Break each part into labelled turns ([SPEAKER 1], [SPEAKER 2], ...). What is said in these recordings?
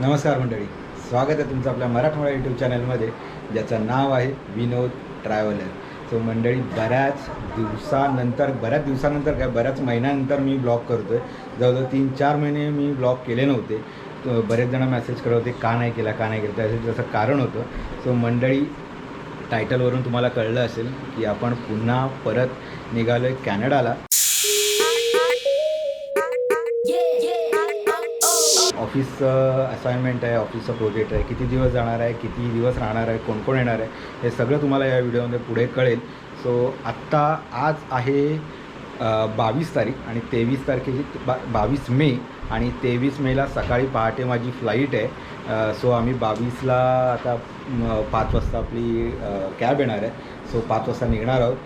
[SPEAKER 1] नमस्कार मंडळी. स्वागत आहे तुमचं आपल्या मराठवाडा यूट्यूब चॅनलमध्ये ज्याचं नाव आहे विनोद ट्रॅव्हलर सो मंडळी बऱ्याच दिवसानंतर बऱ्याच दिवसानंतर काय बऱ्याच महिन्यानंतर मी ब्लॉग करतो आहे जवळजवळ तीन चार महिने मी ब्लॉग केले नव्हते. तो बरेच जण मेसेज करत होते का नाही केला का नाही केला त्याचं त्याचं कारण होतं. सो मंडळी टायटलवरून तुम्हाला कळलं असेल की आपण पुन्हा परत निघालो आहे कॅनडाला. ऑफिसचं असाइनमेंट आहे ऑफिसचं प्रोजेक्ट आहे किती दिवस जाणार आहे किती दिवस राहणार आहे कोण कोण येणार आहे हे सगळं तुम्हाला या व्हिडिओमध्ये पुढे कळेल. सो आत्ता आज आहे बावीस तारीख आणि तेवीस तारखेची बा बावीस मे आणि तेवीस मेला सकाळी पहाटे माझी फ्लाईट आहे. सो आम्ही बावीसला आता पाच वाजता आपली कॅब येणार आहे. सो पाच वाजता निघणार आहोत.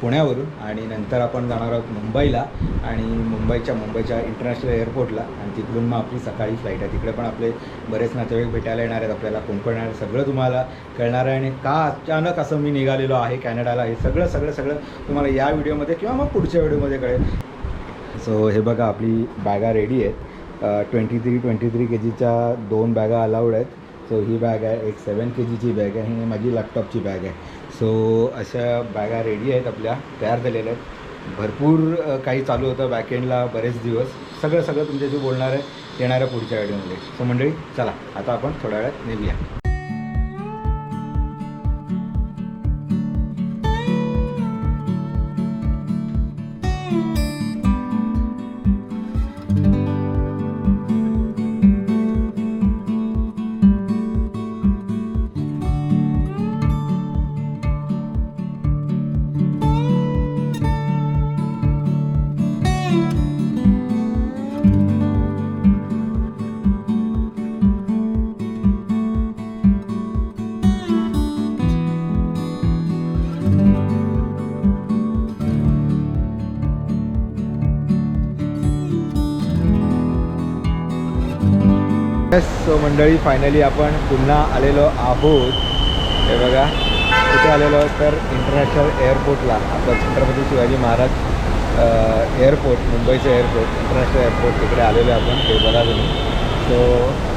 [SPEAKER 1] पुण्यावरून आणि नंतर आपण जाणार आहोत मुंबईला आणि मुंबईच्या मुंबईच्या इंटरनॅशनल एअरपोर्टला आणि तिकडून मग आपली सकाळी फ्लाईट आहे. तिकडे पण आपले बरेच नातेवाईक भेटायला येणार आहेत आपल्याला कोण येणार आहे सगळं तुम्हाला कळणार आहे आणि का अचानक असं मी निघालेलो आहे कॅनडाला हे सगळं सगळं सगळं तुम्हाला या व्हिडिओमध्ये किंवा मग पुढच्या व्हिडिओमध्ये कळेल. सो हे बघा आपली बॅगा रेडी आहेत. Twenty three twenty three K जीच्या दोन बॅगा अलाउड आहेत. सो ही बॅग आहे एक सेवन के जीची बॅग आहे ही माझी लॅपटॉपची बॅग आहे. सो अशा बॅगा रेडी आहेत आपल्या तयार झालेल्या आहेत. भरपूर काही चालू होतं बॅकेंडला बरेच दिवस. सगळं सगळं तुमच्याशी बोलणार आहे येणाऱ्या पुढच्या व्हिडिओमध्ये सो मंडळी चला आता आपण थोड्या वेळात निघूया. सो मंडळी फायनली आपण पुन्हा आलेलो आहोत. हे बघा कुठे आलेलो? तर इंटरनॅशनल एअरपोर्टला आपलं छत्रपती शिवाजी महाराज एअरपोर्ट मुंबईचं एअरपोर्ट इंटरनॅशनल एअरपोर्ट तिकडे आलेलो आहे आपण ते बघा तुम्ही. सो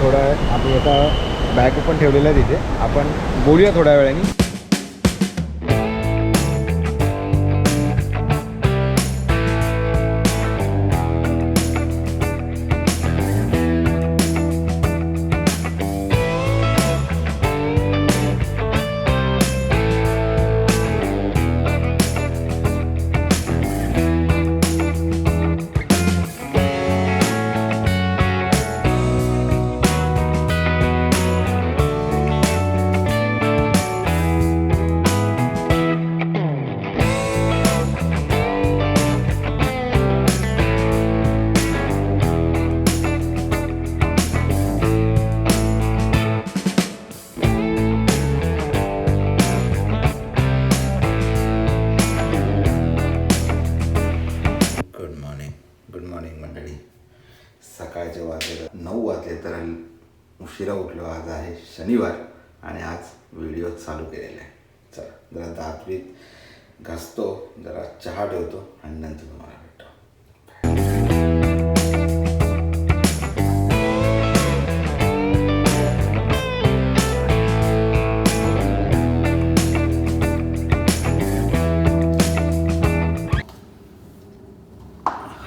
[SPEAKER 1] थोडं आपण आता बॅग पण ठेवलेलं आहे तिथे आपण बोलूया थोड्या वेळाने. चला जरा दात बीत घासतो जरा चहा ठेवतो आणि नंतर तुम्हाला भेटतो.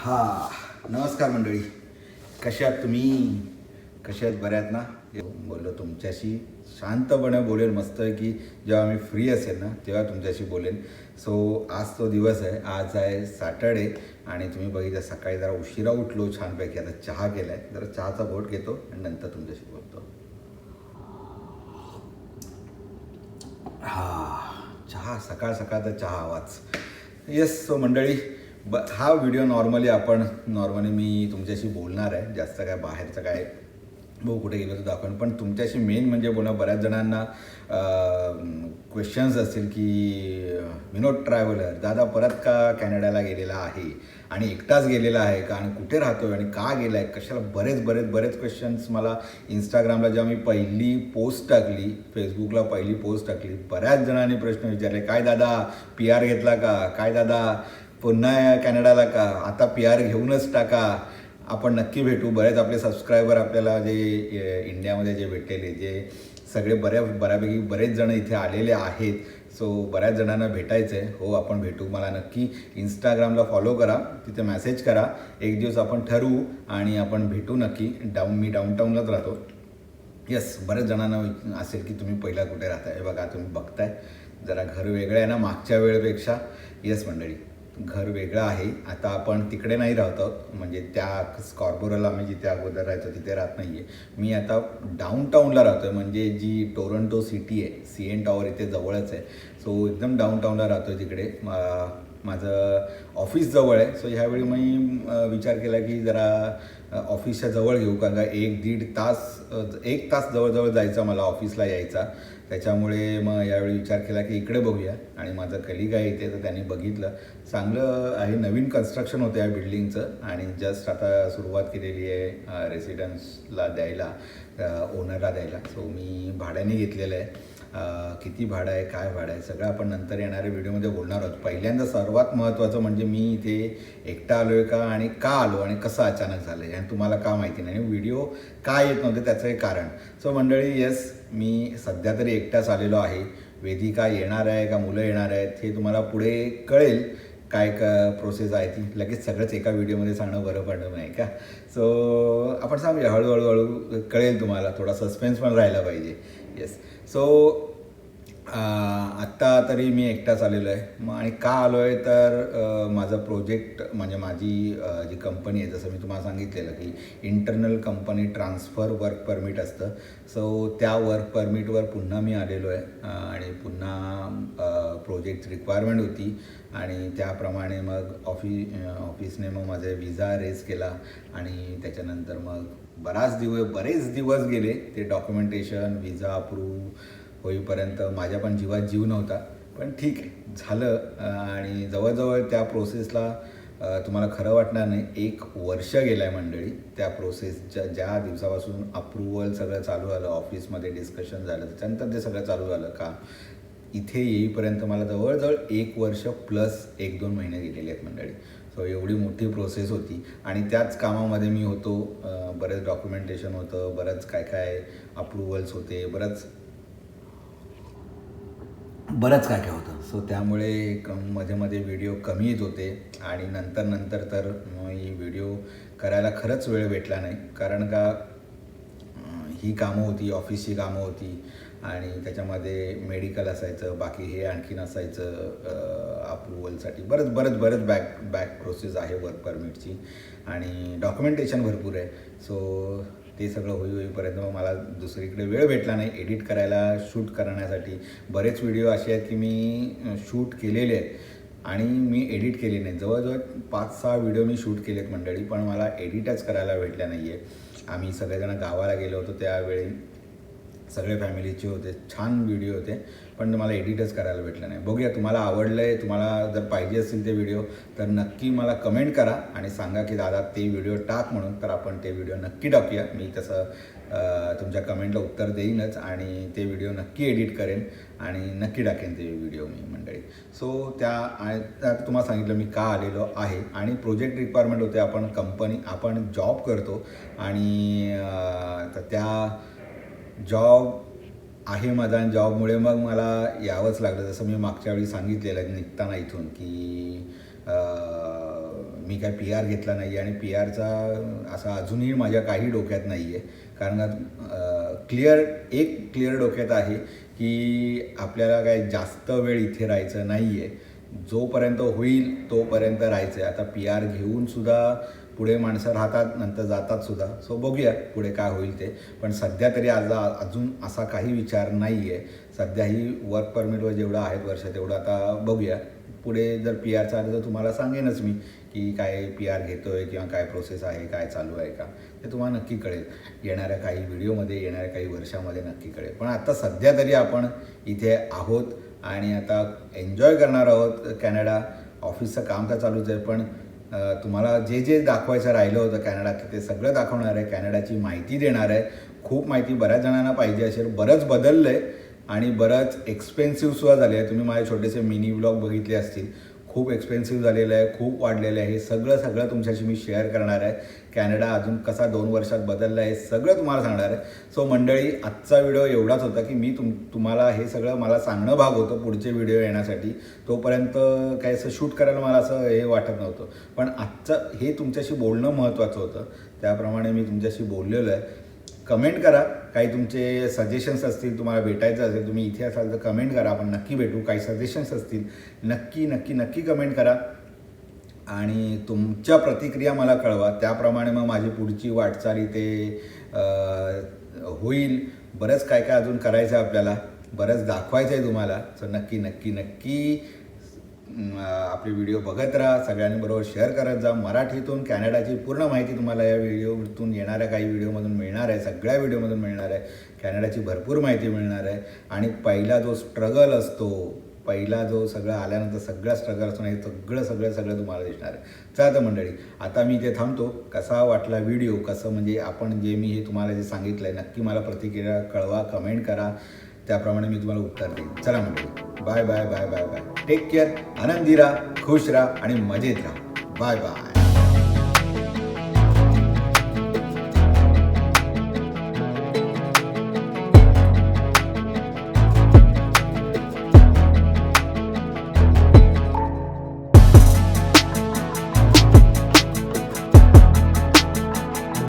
[SPEAKER 1] हा नमस्कार मंडळी. कशा आहात तुम्ही? कशा आहेत? बऱ्यात ना? बोललो तुमच्याशी शांतपणे बोलेन मस्त की जेव्हा मी फ्री असेल ना तेव्हा तुमच्याशी बोलेन. सो आज तो दिवस आहे आज आहे सॅटर्डे आणि तुम्ही बघितलं सकाळी जरा उशिरा उठलो छानपैकी. आता चहा केला आहे जरा चहाचा बोट घेतो आणि नंतर तुमच्याशी बोलतो. हा चहा सकाळ सकाळचा चहा आवाज. येस सो मंडळी ब हा व्हिडिओ नॉर्मली आपण नॉर्मली मी तुमच्याशी बोलणार आहे. जास्त काय बाहेरचं काय भाऊ कुठे गेलो तर दाखवून. पण तुमच्याशी मेन म्हणजे बोला बऱ्याच जणांना क्वेश्चन्स असतील की विनोद ट्रॅव्हलर दादा परत का कॅनडाला गेलेला आहे? आणि एकटाच गेलेला आहे का? आणि कुठे राहतोय? आणि का गेला आहे कशाला बरेच बरेच बरेच क्वेश्चन्स मला इंस्टाग्रामला जेव्हा मी पहिली पोस्ट टाकली फेसबुकला पहिली पोस्ट टाकली बऱ्याच जणांनी प्रश्न विचारले काय दादा पी आर घेतला का? काय दादा पुन्हा कॅनडाला का? आता पी आर घेऊनच टाका. आपण नक्की भेटू. बरेच आपले सबस्क्रायबर आपल्याला जे इंडियामध्ये जे भेटलेले जे सगळे बऱ्या बऱ्यापैकी बरेच जण इथे आलेले आहेत. सो बऱ्याच जणांना भेटायचं आहे हो आपण भेटू. मला नक्की इंस्टाग्रामला फॉलो करा. तिथे मेसेज करा. एक दिवस आपण ठरवू आणि आपण भेटू नक्की. डाऊन मी डाऊनटाऊनलाच राहतो. येस बऱ्याच जणांना असेल की तुम्ही पहिला कुठे राहताय. बघा तुम्ही बघताय. जरा घर वेगळं आहे ना मागच्या वेळेपेक्षा. येस मंडळी. घर वेगळं आहे. आता आपण तिकडे नाही राहत आहोत. म्हणजे त्या स्कॉर्पोरला आम्ही जिथे अगोदर राहायचो तिथे राहत नाही आहे मी आता डाऊनटाऊनला राहतो आहे म्हणजे जी टोरंटो सिटी आहे सी एन टॉवर इथे जवळच आहे. सो एकदम डाऊनटाऊनला राहतो आहे तिकडे माझं ऑफिस जवळ आहे. सो ह्यावेळी मी विचार केला की जरा ऑफिसच्या जवळ घेऊ कारण का एक दीड तास एक तास जवळजवळ जायचा मला ऑफिसला यायचा. त्याच्यामुळे मग यावेळी विचार केला की इकडे बघूया. आणि माझं कलिग आहे इथे तर त्यांनी बघितलं. चांगलं आहे नवीन कन्स्ट्रक्शन होतं या बिल्डिंगचं आणि जस्ट आता सुरुवात केलेली आहे रेसिडेन्सला द्यायला ओनरला द्यायला. सो मी भाड्याने घेतलेलं आहे. किती भाडं आहे काय भाडं आहे सगळं आपण नंतर येणाऱ्या व्हिडिओमध्ये बोलणार आहोत. पहिल्यांदा सर्वात महत्त्वाचं म्हणजे मी इथे एकटा आलो आहे का आणि का आलो आणि कसं अचानक झालं आहे आणि तुम्हाला का माहिती नाही व्हिडिओ का येत नव्हते त्याचं एक कारण. सो मंडळी येस मी सध्या तरी एकटाच आलेलो आहे. वेदिका येणार आहे का मुलं येणार आहेत हे तुम्हाला पुढे कळेल. काय का प्रोसेस आहे ती लगेच सगळंच एका व्हिडिओमध्ये सांगणं बरं पडलं नाही का? सो आपण सांगूया हळूहळू हळू कळेल तुम्हाला थोडा सस्पेन्स पण राहायला पाहिजे. येस सो आत्ता तरी मी एकटाच आलेलो आहे. मग आणि का आलो आहे तर माझं प्रोजेक्ट म्हणजे माझी जी कंपनी आहे जसं मी तुम्हाला सांगितलेलं की internal company transfer work permit असतं. सो त्या वर्क परमिटवर पुन्हा मी आलेलो आहे. आणि पुन्हा प्रोजेक्ट रिक्वायरमेंट होती. आणि त्याप्रमाणे मग ऑफि ऑफिसने मग माझा विजा रेज केला. आणि त्याच्यानंतर मग बराच दिवस बरेच दिवस गेले ते डॉक्युमेंटेशन विजा अप्रूव्ह होईपर्यंत माझ्या पण जीवात जीव नव्हता. पण ठीक आहे झालं. आणि जवळजवळ त्या प्रोसेसला तुम्हाला खरं वाटणार नाही एक वर्ष गेलं आहे मंडळी त्या प्रोसेसच्या ज्या दिवसापासून अप्रुव्हल सगळं चालू झालं ऑफिसमध्ये डिस्कशन झालं त्याच्यानंतर ते सगळं चालू झालं का? इथे येईपर्यंत मला जवळजवळ एक वर्ष प्लस एक दोन महिने गेलेले आहेत मंडळी. सो एवढी मोठी प्रोसेस होती. आणि त्याच कामामध्ये मी होतो. बरेच डॉक्युमेंटेशन होतं बरंच काय काय अप्रुव्हल्स होते बरंच बरंच काय काय होतं. सो त्यामुळे मध्ये मध्ये व्हिडिओ कमी येत होते. आणि नंतर नंतर तर ही व्हिडिओ करायला खरंच वेळ भेटला नाही. कारण का ही कामं होती ऑफिसची कामं होती. आणि त्याच्यामध्ये मेडिकल असायचं बाकी हे आणखीन असायचं अप्रुव्हलसाठी बरंच बरंच बरंच बॅक बॅक प्रोसेस आहे वर्क परमिटची आणि डॉक्युमेंटेशन भरपूर आहे. सो ते सगळं होई होईपर्यंत मग मला दुसरीकडे वेळ भेटला नाही. एडिट करायला शूट करण्यासाठी. बरेच व्हिडिओ असे आहेत की मी शूट केलेले आहेत. आणि मी एडिट केले नाही जवळजवळ पाच सहा व्हिडिओ मी शूट केलेत मंडळी पण मला एडिटच करायला भेटल्या नाही आहे आम्ही सगळेजण गावाला गेलो होतो त्यावेळी. सगळे फॅमिलीचे होते छान व्हिडिओ होते पण मला एडिटच करायला भेटलं नाही. बघूया तुम्हाला आवडलं आहे तुम्हाला जर पाहिजे असतील ते व्हिडिओ तर नक्की मला कमेंट करा आणि सांगा की दादा ते व्हिडिओ टाक म्हणून तर आपण ते व्हिडिओ नक्की टाकूया. मी तसं तुमच्या कमेंटला उत्तर देईनच आणि ते व्हिडिओ नक्की एडिट करेन आणि नक्की टाकेन ते व्हिडिओ मी मंडळी. सो त्या तुम्हाला सांगितलं मी का आलेलो आहे आणि प्रोजेक्ट रिक्वायरमेंट होते आपण कंपनी आपण जॉब करतो आणि तर त्या जॉब आहे माझा आणि जॉबमुळे मग मला यावंच लागलं. जसं मी मागच्या वेळी सांगितलेलं निघताना इथून की मी काय पी आर घेतला नाही आणि पी आरचा असा अजूनही माझ्या काही डोक्यात नाही आहे कारण क्लिअर एक क्लिअर डोक्यात आहे की आपल्याला काय जास्त वेळ इथे राहायचं नाही आहे जोपर्यंत होईल तोपर्यंत राहायचं आहे आता पी आर घेऊन सुद्धा पुढे माणसं राहतात नंतर जातात सुद्धा. सो बघूया पुढे काय होईल ते. पण सध्या तरी आज अजून असा काही विचार नाही आहे सध्या ही वर्क परमिटवर जेवढं आहेत वर्ष तेवढं आता बघूया. पुढे जर पी आर आलं तर तुम्हाला सांगेनच मी की काय पी आर घेतो आहे किंवा काय प्रोसेस आहे काय चालू आहे का ते तुम्हाला नक्की कळेल. येणाऱ्या काही व्हिडिओमध्ये येणाऱ्या काही वर्षामध्ये नक्की कळेल. पण आता सध्या तरी आपण इथे आहोत आणि आता एन्जॉय करणार आहोत. कॅनडा ऑफिसचं काम तर चालूच आहे पण तुम्हाला जे जे दाखवायचं राहिलं होतं कॅनडाचं ते सगळं दाखवणार आहे. कॅनडाची माहिती देणार आहे. खूप माहिती बऱ्याच जणांना पाहिजे असेल. बरंच बदललं आहे आणि बरंच एक्सपेन्सिव्ह सुद्धा झाले आहे. तुम्ही माझे छोटेसे मिनी ब्लॉग बघितले असतील. खूप एक्सपेन्सिव्ह झालेलं आहे खूप वाढलेलं आहे. हे सगळं सगळं तुमच्याशी मी शेअर करणार आहे. कॅनडा अजून कसा दोन वर्षात बदलला आहे सगळं तुम्हाला सांगणार आहे. सो मंडळी आजचा व्हिडिओ एवढाच होता की मी तुम तुम्हाला हे सगळं मला सांगणं भाग होतं पुढचे व्हिडिओ येण्यासाठी. तोपर्यंत काही असं शूट करायला मला असं हे वाटत नव्हतं. पण आजचं हे तुमच्याशी बोलणं महत्त्वाचं होतं. त्याप्रमाणे मी तुमच्याशी बोललेलो आहे. कमेंट करा. काही तुमचे सजेशन्स असतील तुम्हाला भेटायचं असेल तुम्ही इथे असाल तर कमेंट करा. आपण नक्की भेटू. काही सजेशन्स असतील नक्की नक्की नक्की कमेंट करा. आणि तुमच्या प्रतिक्रिया मला कळवा. त्याप्रमाणे मग माझी पुढची वाटचाल इथे होईल. बरंच काय काय अजून करायचं आहे आपल्याला. बरंच दाखवायचं आहे तुम्हाला. सो नक्की नक्की नक्की आपले व्हिडिओ बघत राहा सगळ्यांबरोबर शेअर करत जा. मराठीतून कॅनडाची पूर्ण माहिती तुम्हाला या व्हिडिओतून येणाऱ्या काही व्हिडिओमधून मिळणार आहे सगळ्या व्हिडिओमधून मिळणार आहे. कॅनडाची भरपूर माहिती मिळणार आहे. आणि पहिला जो स्ट्रगल असतो पहिला जो सगळा आल्यानंतर सगळा स्ट्रगल असतो हे सगळं सगळं सगळं तुम्हाला दिसणार आहे. चला तर मंडळी आता मी इथे थांबतो. कसा वाटला व्हिडिओ? कसं म्हणजे आपण जे मी हे तुम्हाला जे सांगितलं आहे नक्की मला प्रतिक्रिया कळवा कमेंट करा. त्याप्रमाणे मी तुम्हाला उत्तर देईन. चला म्हणजे bye bye bye bye bye take care आनंदी राहा खुश राहा आणि मजेत राहा. Bye bye